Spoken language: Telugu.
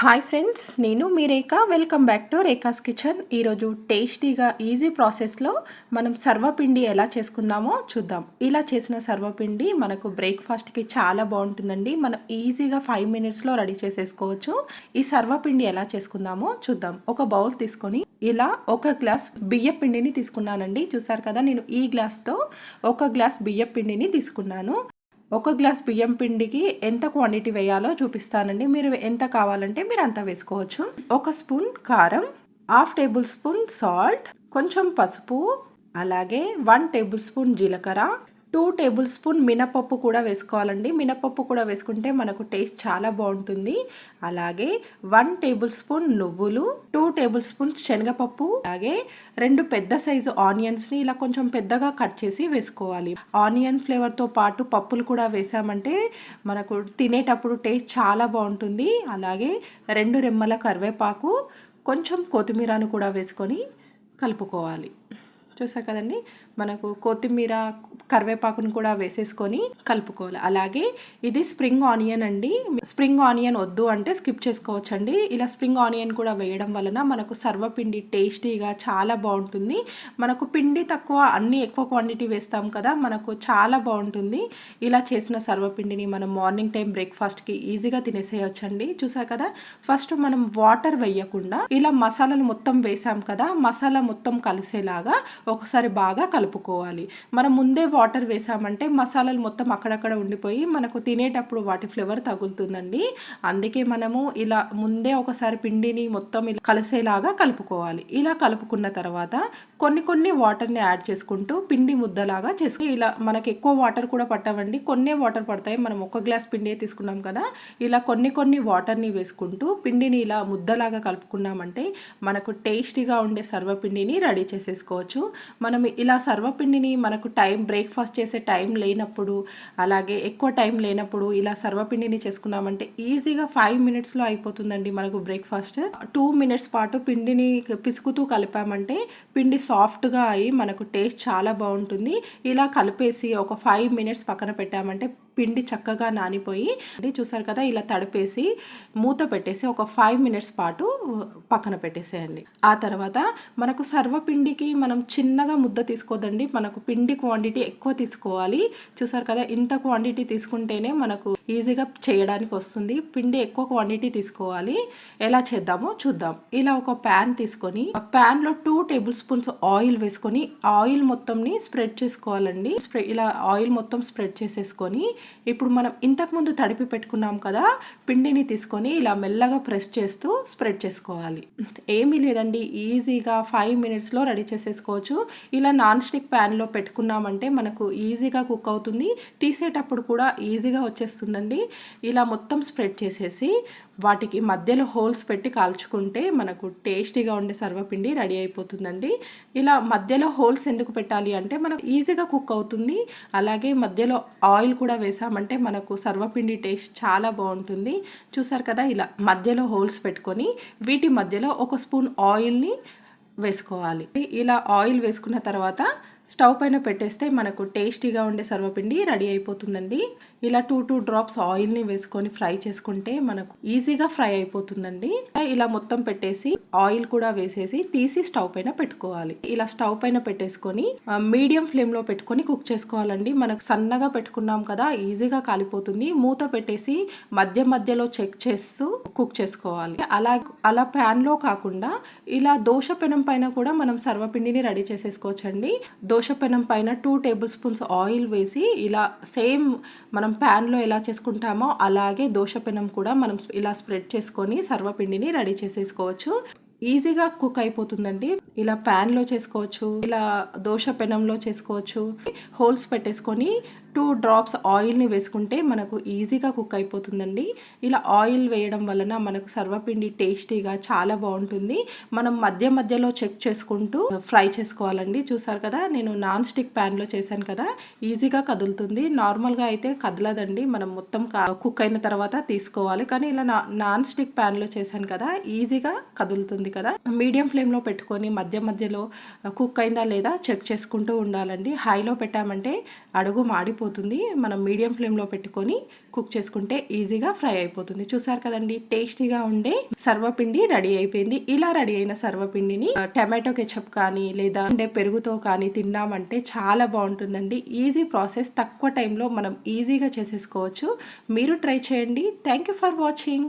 హాయ్ ఫ్రెండ్స్ నేను మీ Rekha. Welcome back to Rekha's kitchen ఈరోజు టేస్టీగా ఈజీ ప్రాసెస్లో మనం సర్వపిండి ఎలా చేసుకుందామో చూద్దాం. ఇలా చేసిన సర్వపిండి మనకు బ్రేక్ఫాస్ట్కి చాలా బాగుంటుందండి. మనం ఈజీగా ఫైవ్ మినిట్స్లో రెడీ చేసేసుకోవచ్చు. ఈ సర్వపిండి ఎలా చేసుకుందామో చూద్దాం. ఒక బౌల్ తీసుకొని ఇలా ఒక గ్లాస్ బియ్య పిండిని తీసుకున్నానండి. చూసారు కదా నేను ఈ గ్లాస్తో ఒక గ్లాస్ బియ్య పిండిని తీసుకున్నాను. ఒక గ్లాస్ బియ్యం పిండికి ఎంత క్వాంటిటీ వేయాలో చూపిస్తానండి. మీరు ఎంత కావాలంటే మీరు అంత వేసుకోవచ్చు. ఒక స్పూన్ కారం హాఫ్ టేబుల్ స్పూన్ సాల్ట్ కొంచెం పసుపు అలాగే వన్ టేబుల్ స్పూన్ జీలకర్ర టూ టేబుల్ స్పూన్ మినపప్పు కూడా వేసుకోవాలండి. మినపప్పు కూడా వేసుకుంటే మనకు టేస్ట్ చాలా బాగుంటుంది. అలాగే వన్ టేబుల్ స్పూన్ నువ్వులు టూ టేబుల్ స్పూన్ శనగపప్పు అలాగే రెండు పెద్ద సైజు ఆనియన్స్ని ఇలా కొంచెం పెద్దగా కట్ చేసి వేసుకోవాలి. ఆనియన్ ఫ్లేవర్తో పాటు పప్పులు కూడా వేసామంటే మనకు తినేటప్పుడు టేస్ట్ చాలా బాగుంటుంది. అలాగే రెండు రెమ్మల కరివేపాకు కొంచెం కొత్తిమీరను కూడా వేసుకొని కలుపుకోవాలి. చూసా కదండి? మనకు కొత్తిమీర కరివేపాకును కూడా వేసేసుకొని కలుపుకోవాలి. అలాగే ఇది స్ప్రింగ్ ఆనియన్ అండి. స్ప్రింగ్ ఆనియన్ వద్దు అంటే స్కిప్ చేసుకోవచ్చు అండి ఇలా స్ప్రింగ్ ఆనియన్ కూడా వేయడం వలన మనకు సర్వపిండి టేస్టీగా చాలా బాగుంటుంది. మనకు పిండి తక్కువ అన్ని ఎక్కువ క్వాంటిటీ వేస్తాం కదా మనకు చాలా బాగుంటుంది. ఇలా చేసిన సర్వపిండిని మనం మార్నింగ్ టైం బ్రేక్ఫాస్ట్కి ఈజీగా తినేసేయచ్చండి. చూసా కదా? ఫస్ట్ మనం వాటర్ వేయకుండా ఇలా మసాలాలు మొత్తం వేసాం కదా మసాలా మొత్తం కలిసేలాగా ఒకసారి బాగా కలుపుకోవాలి. మనం ముందే వాటర్ వేసామంటే మసాలాలు మొత్తం అక్కడక్కడ ఉండిపోయి మనకు తినేటప్పుడు వాటి ఫ్లేవర్ తగులుతుందండి. అందుకే మనము ఇలా ముందే ఒకసారి పిండిని మొత్తం ఇలా కలిసేలాగా కలుపుకోవాలి. ఇలా కలుపుకున్న తర్వాత కొన్ని కొన్ని వాటర్ని యాడ్ చేసుకుంటూ పిండి ముద్దలాగా చేసుకుని ఇలా మనకి ఎక్కువ వాటర్ కూడా పట్టవండి. కొన్నే వాటర్ పడతాయి. మనం ఒక గ్లాస్ పిండి తీసుకున్నాం కదా ఇలా కొన్ని కొన్ని వాటర్ని వేసుకుంటూ పిండిని ఇలా ముద్దలాగా కలుపుకున్నామంటే మనకు టేస్టీగా ఉండే సర్వపిండిని రెడీ చేసేసుకోవచ్చు. మనం ఇలా సర్వపిండిని మనకు టైం బ్రేక్ఫాస్ట్ చేసే టైం లేనప్పుడు అలాగే ఎక్కువ టైం లేనప్పుడు ఇలా సర్వపిండిని చేసుకున్నామంటే ఈజీగా ఫైవ్ మినిట్స్లో అయిపోతుందండి మనకు బ్రేక్ఫాస్ట్. టూ మినిట్స్ పాటు పిండిని పిసుకుతూ కలిపామంటే పిండి సాఫ్ట్గా అయ్యి మనకు టేస్ట్ చాలా బాగుంటుంది. ఇలా కలిపేసి ఒక ఫైవ్ మినిట్స్ పక్కన పెట్టామంటే పిండి చక్కగా నానిపోయి చూసారు కదా ఇలా తడిపేసి మూత పెట్టేసి ఒక ఫైవ్ మినిట్స్ పాటు పక్కన పెట్టేసేయండి. ఆ తర్వాత మనకు సర్వపిండికి మనం చిన్నగా ముద్ద తీసుకోదండి. మనకు పిండి క్వాంటిటీ ఎక్కువ తీసుకోవాలి. చూసారు కదా ఇంత క్వాంటిటీ తీసుకుంటేనే మనకు ఈజీగా చేయడానికి వస్తుంది. పిండి ఎక్కువ క్వాంటిటీ తీసుకోవాలి. ఎలా చేద్దామో చూద్దాం. ఇలా ఒక ప్యాన్ తీసుకొని ప్యాన్లో టూ టేబుల్ స్పూన్స్ ఆయిల్ వేసుకొని ఆయిల్ మొత్తంని స్ప్రెడ్ చేసుకోవాలండి. స్ప్రె ఇలా ఆయిల్ మొత్తం స్ప్రెడ్ చేసేసుకొని ఇప్పుడు మనం ఇంతకుముందు తడిపి పెట్టుకున్నాం కదా పిండిని తీసుకొని ఇలా మెల్లగా ప్రెస్ చేస్తూ స్ప్రెడ్ చేసుకోవాలి. ఏమీ లేదండి ఈజీగా ఫైవ్ మినిట్స్లో రెడీ చేసేసుకోవచ్చు. ఇలా నాన్ స్టిక్ ప్యాన్లో పెట్టుకున్నామంటే మనకు ఈజీగా కుక్ అవుతుంది. తీసేటప్పుడు కూడా ఈజీగా వచ్చేస్తుందండి. ఇలా మొత్తం స్ప్రెడ్ చేసేసి వాటికి మధ్యలో హోల్స్ పెట్టి కాల్చుకుంటే మనకు టేస్టీగా ఉండే సర్వపిండి రెడీ అయిపోతుందండి. ఇలా మధ్యలో హోల్స్ ఎందుకు పెట్టాలి అంటే మనకు ఈజీగా కుక్ అవుతుంది. అలాగే మధ్యలో ఆయిల్ కూడా వేసామంటే మనకు సర్వపిండి టేస్ట్ చాలా బాగుంటుంది. చూసారు కదా ఇలా మధ్యలో హోల్స్ పెట్టుకొని వీటి మధ్యలో ఒక స్పూన్ ఆయిల్ని వేసుకోవాలి. ఇలా ఆయిల్ వేసుకున్న తర్వాత స్టవ్ పైన పెట్టేస్తే మనకు టేస్టీగా ఉండే సర్వపిండి రెడీ అయిపోతుందండి. ఇలా టూ టూ డ్రాప్స్ ఆయిల్ని వేసుకొని ఫ్రై చేసుకుంటే మనకు ఈజీగా ఫ్రై అయిపోతుందండి. ఇలా మొత్తం పెట్టేసి ఆయిల్ కూడా వేసేసి తీసి స్టవ్ పైన పెట్టుకోవాలి. ఇలా స్టవ్ పైన పెట్టేసుకొని మీడియం ఫ్లేమ్లో పెట్టుకొని కుక్ చేసుకోవాలండి. మనకు సన్నగా పెట్టుకున్నాం కదా ఈజీగా కాలిపోతుంది. మూత పెట్టేసి మధ్య మధ్యలో చెక్ చేస్తూ కుక్ చేసుకోవాలి. అలా అలా ప్యాన్లో కాకుండా ఇలా దోశ పెనం పైన కూడా మనం సర్వపిండిని రెడీ చేసేసుకోవచ్చండి. దోశ పెనం పైన టూ టేబుల్ స్పూన్స్ ఆయిల్ వేసి ఇలా సేమ్ మనం ప్యాన్లో ఎలా చేసుకుంటామో అలాగే దోశ పెనం కూడా మనం ఇలా స్ప్రెడ్ చేసుకొని సర్వపిండిని రెడీ చేసేసుకోవచ్చు. ఈజీగా కుక్ అయిపోతుందండి. ఇలా ప్యాన్లో చేసుకోవచ్చు ఇలా దోశ పెనంలో చేసుకోవచ్చు. హోల్స్ పెట్టేసుకొని టూ డ్రాప్స్ ఆయిల్ని వేసుకుంటే మనకు ఈజీగా కుక్ అయిపోతుందండి. ఇలా ఆయిల్ వేయడం వలన మనకు సర్వపిండి టేస్టీగా చాలా బాగుంటుంది. మనం మధ్య మధ్యలో చెక్ చేసుకుంటూ ఫ్రై చేసుకోవాలండి. చూసారు కదా నేను నాన్ స్టిక్ ప్యాన్లో చేశాను కదా ఈజీగా కదులుతుంది. నార్మల్గా అయితే కదలదండి. మనం మొత్తం కుక్ అయిన తర్వాత తీసుకోవాలి. కానీ ఇలా నాన్ స్టిక్ ప్యాన్లో చేశాను కదా ఈజీగా కదులుతుంది కదా. మీడియం ఫ్లేమ్లో పెట్టుకొని మధ్య మధ్యలో కుక్ అయిందా లేదా చెక్ చేసుకుంటూ ఉండాలండి. హైలో పెట్టామంటే అడుగు మాడి అయిపోతుంది. మనం మీడియం ఫ్లేమ్లో పెట్టుకొని కుక్ చేసుకుంటే ఈజీగా ఫ్రై అయిపోతుంది. చూసారు కదండి టేస్టీగా ఉండే సర్వపిండి రెడీ అయిపోయింది. ఇలా రెడీ అయిన సర్వపిండిని టమాటో కెచప్ కానీ లేదా ఉండే పెరుగుతో కానీ తిన్నామంటే చాలా బాగుంటుందండి. ఈజీ ప్రాసెస్ తక్కువ టైంలో మనం ఈజీగా చేసేసుకోవచ్చు. మీరు ట్రై చేయండి. Thank you for watching.